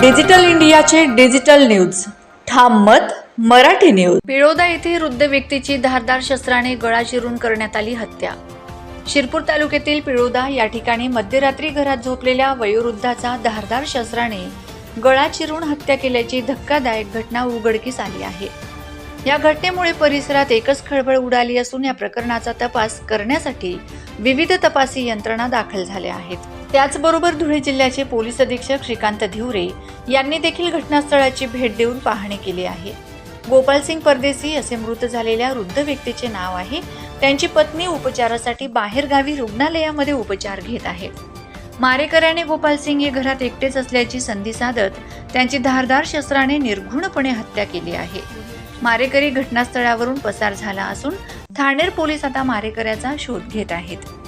Digital इंडियाचे digital news. ठाम मत मराठी न्यूज. पिळोदा येथे वृद्ध व्यक्तीची धारदार शस्त्राने गळा चिरून करण्यात आली हत्या. शिरपूर तालुक्यातील पिळोदा या ठिकाणी मध्यरात्री घरात झोपलेल्या वयोवृद्धाचा धारदार शस्त्राने गळा चिरून हत्या केल्याची धक्कादायक घटना उघडकीस आली आहे. या घटनेमुळे परिसरात एकच खळबळ उडाली असून या प्रकरणाचा तपास करण्यासाठी विविध तपासी यंत्रणा दाखल झाल्या आहेत. त्याचबरोबर धुळे जिल्ह्याचे पोलीस अधीक्षक श्रीकांत धिवरे यांनी देखील घटनास्थळाची भेट देऊन पाहणी केली आहे. गोपालसिंग परदेसी असे मृत झालेल्या वृद्ध व्यक्तीचे नाव आहे. त्यांची पत्नी उपचारासाठी बाहेरगावी रुग्णालयामध्ये उपचार घेत आहे. मारेकऱ्याने गोपालसिंग हे घरात एकटेच असल्याची संधी साधत त्यांची धारदार शस्त्राने निर्घुणपणे हत्या केली आहे. मारेकरी घटनास्थळावरून पसार झाला असून ठाणेर पोलीस आता मारेकऱ्याचा शोध घेत आहेत.